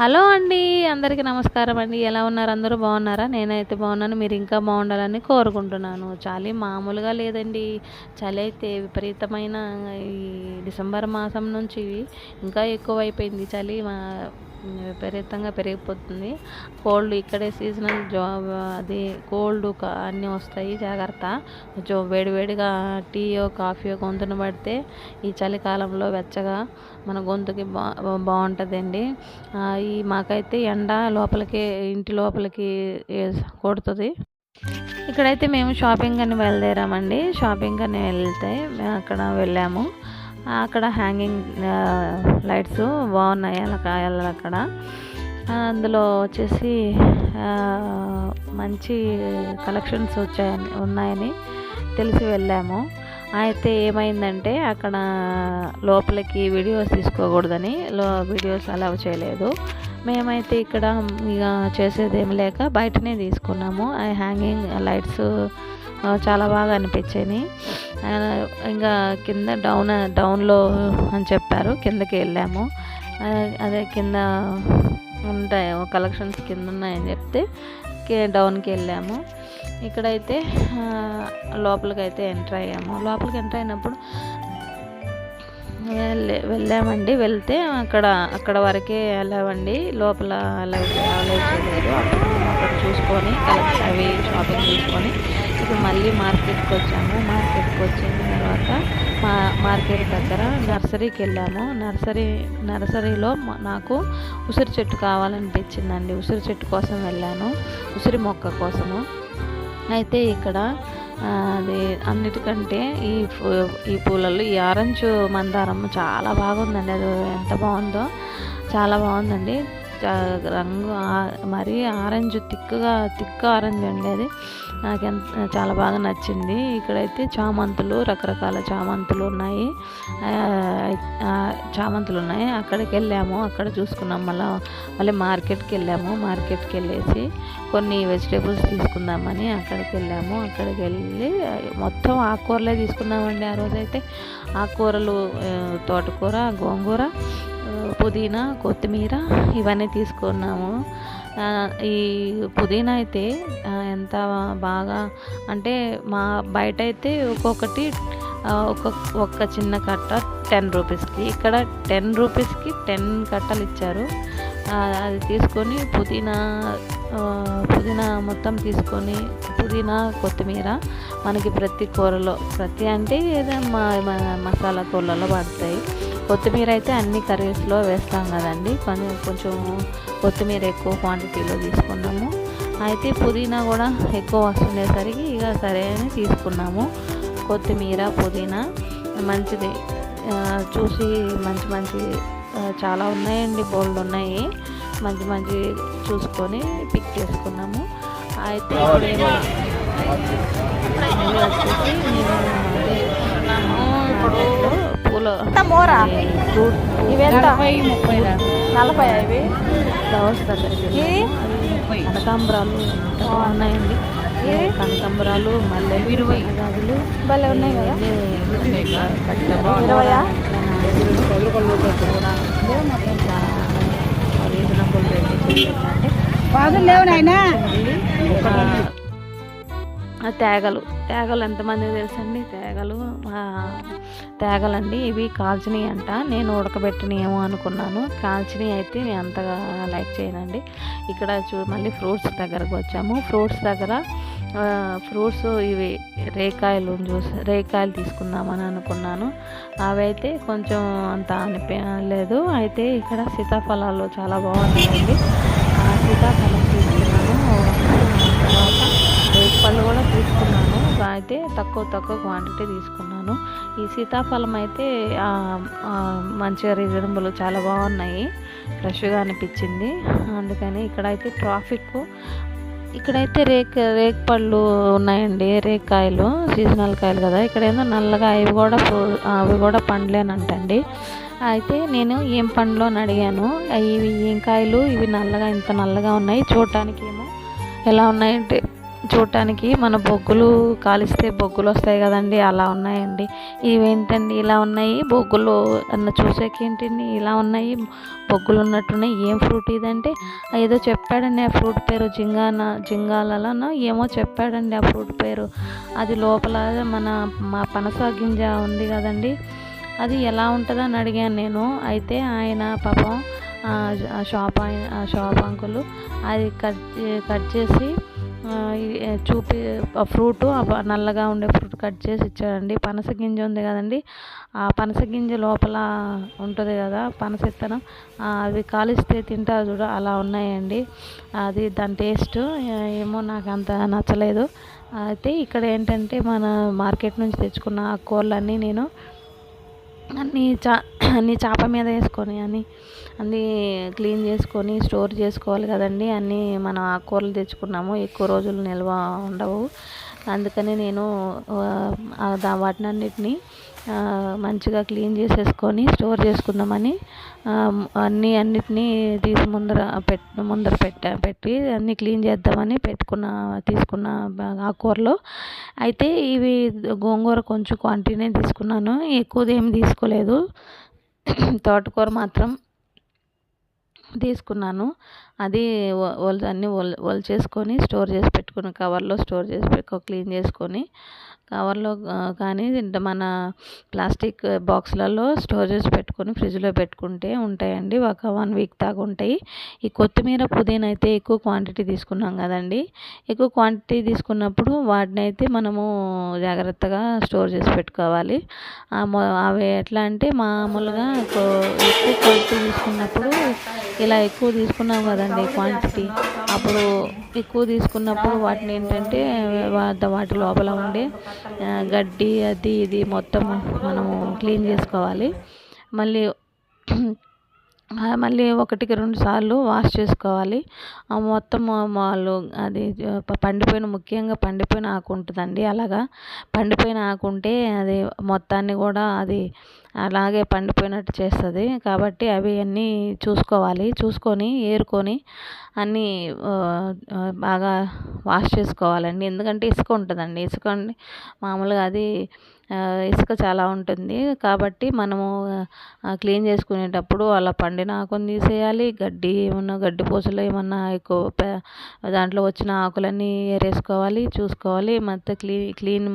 Hello అండి అందరికీ నమస్కారం అండి. ఎలా ఉన్నారు? అందరూ బాగున్నారా? నేనైతే బాగున్నాను. మీరు ఇంకా బాగుండాలని కోరుకుంటున్నాను. చలి మామూలుగా లేదండి. చలి అయితే విపరీతమైన ఈ డిసెంబర్ మాసం నుంచి ఇంకా ఎక్కువైపోయింది. చలి మా విపరీతంగా పెరిగిపోతుంది. కోల్డ్ ఇక్కడే సీజనల్ జాబ్ అది కోల్డ్ అన్నీ వస్తాయి జాగ్రత్త. కొంచెం వేడివేడిగా టీయో కాఫీయో గొంతున పడితే ఈ చలికాలంలో వెచ్చగా మన గొంతుకి బా బాగుంటుందండి. ఈ మాకైతే ఎండ లోపలికి ఇంటి లోపలికి కొడుతుంది. ఇక్కడైతే మేము షాపింగ్ అని బయలుదేరామండి. షాపింగ్ అని వెళ్తే మేము అక్కడ వెళ్ళాము. అక్కడ హ్యాంగింగ్ లైట్స్ బాగున్నాయి అలా అక్కడ. అందులో వచ్చేసి మంచి కలెక్షన్స్ వచ్చాయని ఉన్నాయని తెలిసి వెళ్ళాము. అయితే ఏమైందంటే అక్కడ లోపలికి వీడియోస్ తీసుకోకూడదని లో వీడియోస్ అలౌ చేయలేదు. మేమైతే ఇక్కడ ఇక చేసేది ఏమి లేక బయటనే తీసుకున్నాము. ఆ హ్యాంగింగ్ లైట్స్ చాలా బాగా అనిపించాయి ఇంకా కింద డౌన్ డౌన్లో అని చెప్పారు. కిందకి వెళ్ళాము. అదే కింద ఉంటాయి కలెక్షన్స్ కింద ఉన్నాయని చెప్తే డౌన్కి వెళ్ళాము. ఇక్కడైతే ఆ, లోపలికి అయితే ఎంటర్ అయ్యాము. లోపలికి ఎంటర్ అయినప్పుడు వెళ్ళే వెళ్ళామండి. వెళ్తే అక్కడ అక్కడ వరకే వెళ్ళామండి. లోపల అలా అలౌ అక్కడ చూసుకొని అవి షాపింగ్ చేసుకొని. ఇప్పుడు మళ్ళీ మార్కెట్కి వచ్చాము. మార్కెట్కి వచ్చిన తర్వాత మా మార్కెట్ దగ్గర నర్సరీకి వెళ్ళాము. నర్సరీ నర్సరీలో నాకు ఉసిరి చెట్టు కావాలనిపించిందండి. ఉసిరి చెట్టు కోసం వెళ్ళాను. ఉసిరి మొక్క కోసము. అయితే ఇక్కడ అది అన్నిటికంటే ఈ పూ- ఈ పూలలో ఈ ఆరెంజ్ మందారం చాలా బాగుందండి. అది ఎంత బాగుందో చాలా బాగుందండి. రంగు మరీ ఆరెంజ్ తిక్కుగా తిక్కు ఆరెంజ్ అండి అది. నాకు ఎంత చాలా బాగా నచ్చింది. ఇక్కడైతే చామంతులు రకరకాల చామంతులు ఉన్నాయి. చామంతులు ఉన్నాయి. అక్కడికి వెళ్ళాము. అక్కడ చూసుకున్నాం. మళ్ళీ మళ్ళీ మార్కెట్కి వెళ్ళాము. మార్కెట్కి వెళ్ళేసి కొన్ని వెజిటేబుల్స్ తీసుకుందామని అక్కడికి వెళ్ళాము. అక్కడికి వెళ్ళి మొత్తం ఆకుకూరలే తీసుకున్నామండి ఆ రోజైతే. ఆకుకూరలు తోటకూర గోంగూర పుదీనా కొత్తిమీర ఇవన్నీ తీసుకున్నాము. ఈ పుదీనా అయితే ఎంత బాగా అంటే మా బయట అయితే ఒక్కొక్కటి ఒక్కొక్క ఒక ఒక్క చిన్న కట్ట టెన్ రూపీస్కి ఇక్కడ టెన్ రూపీస్కి టెన్ కట్టలు ఇచ్చారు. అది తీసుకొని పుదీనా పుదీనా మొత్తం తీసుకొని పుదీనా కొత్తిమీర మనకి ప్రతి కూరలో ప్రతి అంటే ఏదో మా మా- మసాలా కూరలలో పడతాయి. కొత్తిమీర అయితే అన్ని కర్రీస్లో వేస్తాం కదండి. కొంచెం కొంచెం కొత్తిమీర ఎక్కువ క్వాంటిటీలో తీసుకున్నాము. అయితే పుదీనా కూడా ఎక్కువ వస్తుండేసరికి ఇక సరే అని తీసుకున్నాము. కొత్తిమీర పుదీనా మంచిది. చూసి మంచి మంచి చాలా ఉన్నాయండి బోల్డ్ ఉన్నాయి. మంచి మంచి చూసుకొని పిక్ చేసుకున్నాము. అయితే ఇప్పుడు వచ్చేసి అదే మార్కెట్లో పూల మోరా? ఇవెంత? ముప్పై నలభై. అవి కనకాంబరాలు ఎంత బాగున్నాయండి. కనకాంబరాలు మల్లె ఇరవై. గాజులు భలే ఉన్నాయి కదా? ఇరవయా? తేగలు. తేగలు ఎంతమందికి తెలుసండి? తేగలు తేగలండి. ఇవి కాల్చినవి అంట. నేను ఉడకబెట్టినేమో ఏమో అనుకున్నాను. కాల్చినవి అయితే నేను అంతగా లైక్ చేయనండి. ఇక్కడ చూ మళ్ళీ ఫ్రూట్స్ దగ్గరకు వచ్చాము. ఫ్రూట్స్ దగ్గర ఫ్రూట్స్ ఇవి రేకాయలు జ్యూస్ రేకాయలు తీసుకుందామని అనుకున్నాను. అవి అయితే కొంచెం అంత అనిపించలేదు అయితే ఇక్కడ సీతాఫలాలు చాలా బాగున్నాయండి. ఆ సీతాఫలం తీసుకున్నాను. తర్వాత రేగు పళ్ళు కూడా తీసుకున్నాను. అయితే తక్కువ తక్కువ క్వాంటిటీ తీసుకున్నాను. ఈ సీతాఫలం అయితే మంచిగా రీజనబుల్ చాలా బాగున్నాయి. ఫ్రెష్గా అనిపించింది. అందుకని ఇక్కడైతే ట్రాఫిక్. ఇక్కడైతే రేక్ రేక్ పళ్ళు ఉన్నాయండి. రేక్కాయలు సీజనల్ కాయలు కదా. ఇక్కడ ఏందో నల్లగా అవి కూడా అవి కూడా పండ్లేనంటండి. అయితే నేను ఏం పండ్లు అని అడిగాను. ఇవి ఏం కాయలు ఇవి నల్లగా ఇంత నల్లగా ఉన్నాయి. చూడటానికి ఏమో ఎలా ఉన్నాయంటే చూడటానికి మన బొగ్గులు కాలిస్తే బొగ్గులు వస్తాయి కదండి అలా ఉన్నాయండి. ఇవేంటండి ఇలా ఉన్నాయి? బొగ్గులు అన్న చూసేకేంటండి? ఇలా ఉన్నాయి బొగ్గులు ఉన్నట్టున్నాయి. ఏం ఫ్రూట్ ఇదంటే? ఏదో చెప్పాడండి ఆ ఫ్రూట్ పేరు జింగాన జింగాలలోనో ఏమో చెప్పాడండి ఆ ఫ్రూట్ పేరు. అది లోపల మన మా పనస గింజ ఉంది కదండి. అది ఎలా ఉంటుందని అడిగాను నేను. అయితే ఆయన పాపం ఆ షాప్ ఆయన ఆ షాప్ అంకులు అది కట్ కట్ చేసి చూపి ఫ్రూట్ నల్లగా ఉండే ఫ్రూట్ కట్ చేసి ఇచ్చాడండి. పనస గింజ ఉంది కదండి. ఆ పనస గింజ లోపల ఉంటుంది కదా పనస ఇత్తనం అవి కాలిస్తే తింటారు చూడ అలా ఉన్నాయండి. అది దాని టేస్ట్ ఏమో నాకు అంత నచ్చలేదు. అయితే ఇక్కడ ఏంటంటే మన మార్కెట్ నుంచి తెచ్చుకున్న ఆ కూరలన్నీ నేను అన్నీ చా అన్నీ చాప మీద వేసుకొని అన్నీ అన్నీ క్లీన్ చేసుకొని స్టోర్ చేసుకోవాలి కదండి అన్నీ మనం ఆకుకూరలు తెచ్చుకున్నాము. ఎక్కువ రోజులు నిల్వ ఉండవు. అందుకని నేను వాటిని అన్నిటిని మంచిగా క్లీన్ చేసేసుకొని స్టోర్ చేసుకుందామని అన్నీ అన్నిటినీ తీసి ముందర పెట్ ముందర పెట్టా పెట్టి అన్నీ క్లీన్ చేద్దామని పెట్టుకున్న తీసుకున్న ఆకుకూరలో అయితే ఇవి గోంగూర కొంచెం క్వాంటిటీనే తీసుకున్నాను. ఎక్కువది ఏమి తీసుకోలేదు. తోటకూర మాత్రం తీసుకున్నాను. అది వ- ఒల్ అన్నీ ఒల్ ఒలిచేసుకొని స్టోర్ చేసి పెట్టుకుని కవర్లో స్టోర్ చేసి పెట్టుకో క్లీన్ చేసుకొని కవర్లో కానీ మన ప్లాస్టిక్ బాక్స్లలో స్టోర్ చేసి పెట్టుకొని ఫ్రిడ్జ్లో పెట్టుకుంటే ఉంటాయండి. ఒక వన్ వీక్ దాకా ఉంటాయి. ఈ కొత్తిమీర పుదీనా అయితే ఎక్కువ క్వాంటిటీ తీసుకున్నాం కదండి. ఎక్కువ క్వాంటిటీ తీసుకున్నప్పుడు వాటిని అయితే మనము జాగ్రత్తగా స్టోర్ చేసి పెట్టుకోవాలి. అవి ఎట్లా అంటే మామూలుగా ఎక్కువ క్వాంటిటీ తీసుకున్నప్పుడు ఇలా ఎక్కువ తీసుకున్నాం కదండి క్వాంటిటీ. అప్పుడు ఎక్కువ తీసుకున్నప్పుడు వాటిని ఏంటంటే వాటి లోపల ఉండే గడ్డి అది ఇది మొత్తం మనము క్లీన్ చేసుకోవాలి. మళ్ళీ మళ్ళీ ఒకటికి రెండు సార్లు వాష్ చేసుకోవాలి. ఆ మొత్తం వాళ్ళు అది పండిపోయిన ముఖ్యంగా పండిపోయిన ఆకు ఉంటుందండి అలాగా. పండిపోయిన ఆకు ఉంటే అది మొత్తాన్ని కూడా అది అలాగే పండిపోయినట్టు చేస్తుంది. కాబట్టి అవి అన్నీ చూసుకోవాలి. చూసుకొని ఏరుకొని అన్నీ బాగా వాష్ చేసుకోవాలండి ఎందుకంటే ఇసుక ఉంటుందండి. ఇసుక మామూలుగా అది ఇసుక చాలా ఉంటుంది. కాబట్టి మనము క్లీన్ చేసుకునేటప్పుడు అలా పండిన ఆకుని తీసేయాలి. గడ్డి ఏమన్నా గడ్డి పూసలు ఏమన్నా ఎక్కువ దాంట్లో వచ్చిన ఆకులన్నీ ఏరేసుకోవాలి చూసుకోవాలి. మొత్తం క్లీన్ క్లీన్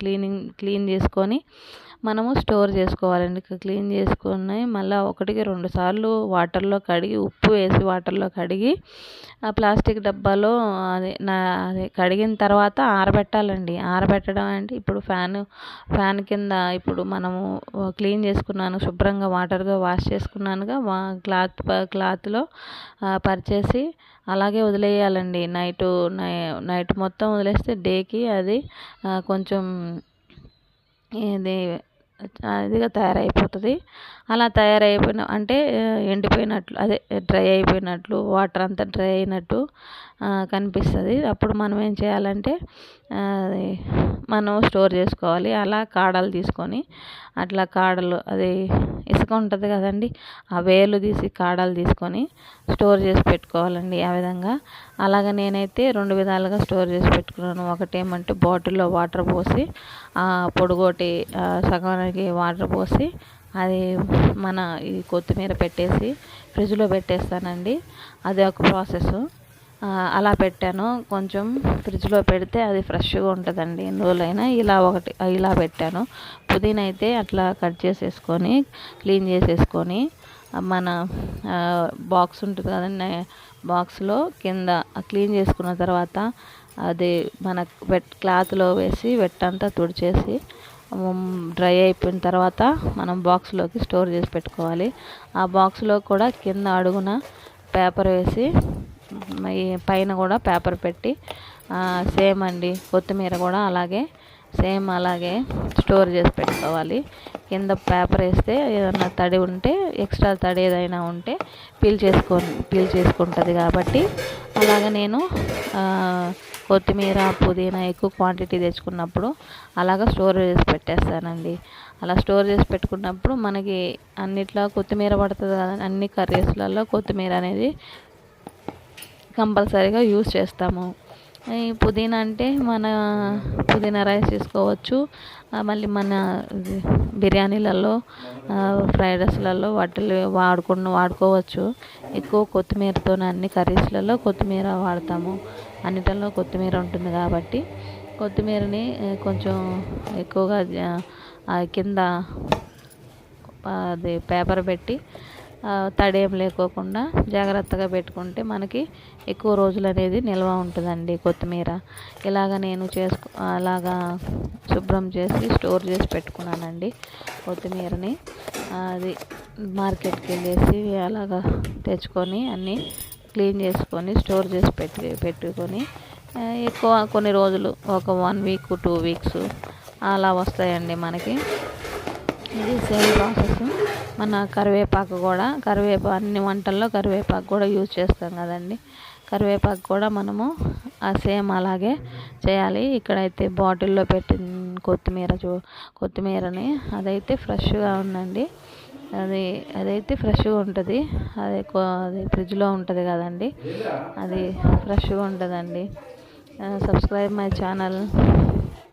క్లీనింగ్ క్లీన్ చేసుకొని మనము స్టోర్ చేసుకోవాలండి. క్లీన్ చేసుకుని మళ్ళీ ఒకటికి రెండు సార్లు వాటర్లో కడిగి ఉప్పు వేసి వాటర్లో కడిగి ఆ ప్లాస్టిక్ డబ్బాలో అది నా అది కడిగిన తర్వాత ఆరబెట్టాలండి. ఆరబెట్టడం అంటే ఇప్పుడు ఫ్యాన్ ఫ్యాన్ కింద ఇప్పుడు మనము క్లీన్ చేసుకున్నాను శుభ్రంగా వాటర్గా వాష్ చేసుకున్నానుగా వా క్లాత్ క్లాత్లో పరిచేసి అలాగే వదిలేయాలండి. నైట్ నై నైట్ మొత్తం వదిలేస్తే డేకి అది కొంచెం ఇది ఇదిగా తయారైపోతుంది. అలా తయారైపోయిన అంటే ఎండిపోయినట్లు అదే డ్రై అయిపోయినట్లు వాటర్ అంతా డ్రై అయినట్టు కనిపిస్తుంది. అప్పుడు మనం ఏం చేయాలంటే అది మనం స్టోర్ చేసుకోవాలి. అలా కాడలు తీసుకొని అట్లా కాడలు అది ఇసుక ఉంటుంది కదండి ఆ వేలు తీసి కాడలు తీసుకొని స్టోర్ చేసి పెట్టుకోవాలండి ఆ విధంగా. అలాగే నేనైతే రెండు విధాలుగా స్టోర్ చేసి పెట్టుకున్నాను. ఒకటి ఏమంటే బాటిల్లో వాటర్ పోసి ఆ పొడుగోటి సగానికి వాటర్ పోసి అది మన ఈ కొత్తిమీర పెట్టేసి ఫ్రిడ్జ్లో పెట్టేస్తానండి. అది ఒక ప్రాసెస్ అలా పెట్టాను. కొంచెం ఫ్రిడ్జ్లో పెడితే అది ఫ్రెష్గా ఉంటుందండి. ఎన్ని రోజులైనా ఇలా ఒకటి ఇలా పెట్టాను. పుదీనా అయితే అట్లా కట్ చేసేసుకొని క్లీన్ చేసేసుకొని మన బాక్స్ ఉంటుంది కదండి బాక్స్లో కింద క్లీన్ చేసుకున్న తర్వాత అది మన వెట్ క్లాత్లో వేసి వెట్టంతా తుడిచేసి డ్రై అయిపోయిన తర్వాత మనం బాక్స్లోకి స్టోర్ చేసి పెట్టుకోవాలి. ఆ బాక్స్లో కూడా కింద అడుగున పేపర్ వేసి పైన కూడా పేపర్ పెట్టి సేమ్ అండి. కొత్తిమీర కూడా అలాగే సేమ్ అలాగే స్టోర్ చేసి పెట్టుకోవాలి. కింద పేపర్ వేస్తే ఏదన్నా తడి ఉంటే ఎక్స్ట్రా తడి ఏదైనా ఉంటే పీల్ చేసుకో పీల్ చేసుకుంటుంది కాబట్టి. అలాగే నేను కొత్తిమీర పుదీనా ఎక్కువ క్వాంటిటీ తెచ్చుకున్నప్పుడు అలాగ స్టోర్ చేసి పెట్టేస్తానండి. అలా స్టోర్ చేసి పెట్టుకున్నప్పుడు మనకి అన్నిట్లో కొత్తిమీర పడుతుంది కదా అన్ని కర్రీస్లలో కొత్తిమీర అనేది కంపల్సరీగా యూస్ చేస్తాము. ఈ పుదీనా అంటే మన పుదీనా రైస్ చేసుకోవచ్చు. మళ్ళీ మన బిర్యానీలలో ఫ్రైడ్ రైస్లలో వాటిలో వాడుకున్న వాడుకోవచ్చు. ఎక్కువ కొత్తిమీరతో అన్ని కర్రీస్లలో కొత్తిమీర వాడతాము. అన్నిటిలో కొత్తిమీర ఉంటుంది కాబట్టి కొత్తిమీరని కొంచెం ఎక్కువగా కింద అది పేపర్ పెట్టి తడేం లేకోకుండా జాగ్రత్తగా పెట్టుకుంటే మనకి ఎక్కువ రోజులు అనేది నిల్వ ఉంటుందండి కొత్తిమీర. ఇలాగ నేను చేసుకో అలాగా శుభ్రం చేసి స్టోర్ చేసి పెట్టుకున్నానండి కొత్తిమీరని. అది మార్కెట్కి వెళ్ళేసి అలాగా తెచ్చుకొని అన్నీ క్లీన్ చేసుకొని స్టోర్ చేసి పెట్టి పెట్టుకొని ఎక్కువ కొన్ని రోజులు ఒక వన్ వీక్ టూ వీక్స్ అలా వస్తాయండి మనకి. ఇది సేమ్ ప్రాసెస్. మన కరివేపాకు కూడా కరివేపా అన్ని వంటల్లో కరివేపాకు కూడా యూజ్ చేస్తాం కదండి. కరివేపాకు కూడా మనము ఆ సేమ్ అలాగే చేయాలి. ఇక్కడైతే బాటిల్లో పెట్టిన కొత్తిమీర చూ కొత్తిమీరని అదైతే ఫ్రెష్గా ఉందండి. అది అదైతే ఫ్రెష్గా ఉంటుంది. అది అది ఫ్రిడ్జ్లో ఉంటుంది కదండి. అది ఫ్రెష్గా ఉంటుందండి. Subscribe my channel.